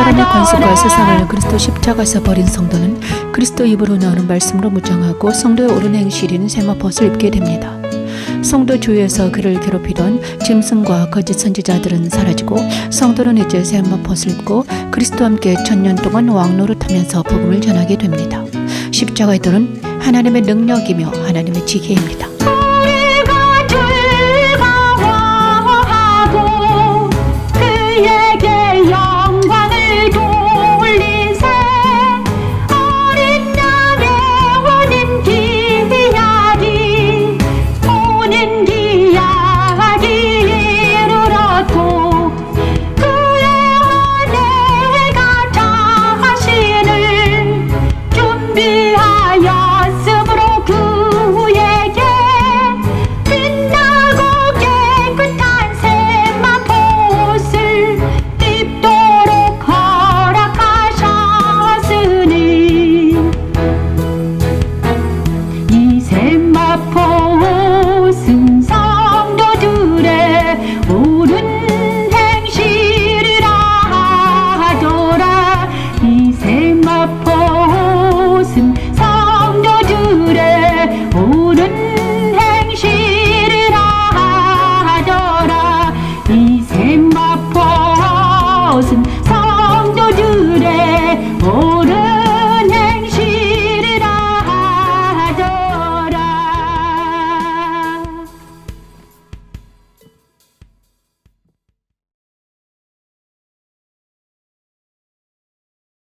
하나님과 세상을 그리스도 십자가에서 버린 성도는 그리스도 입으로 나오는 말씀으로 무장하고 성도의 옳은 행실인 세마포를 입게 됩니다. 성도 주위에서 그를 괴롭히던 짐승과 거짓 선지자들은 사라지고 성도는 이제 세마포를 입고 그리스도와 함께 천년 동안 왕노릇하면서 복음을 전하게 됩니다. 십자가의 도는 하나님의 능력이며 하나님의 지혜입니다. 오래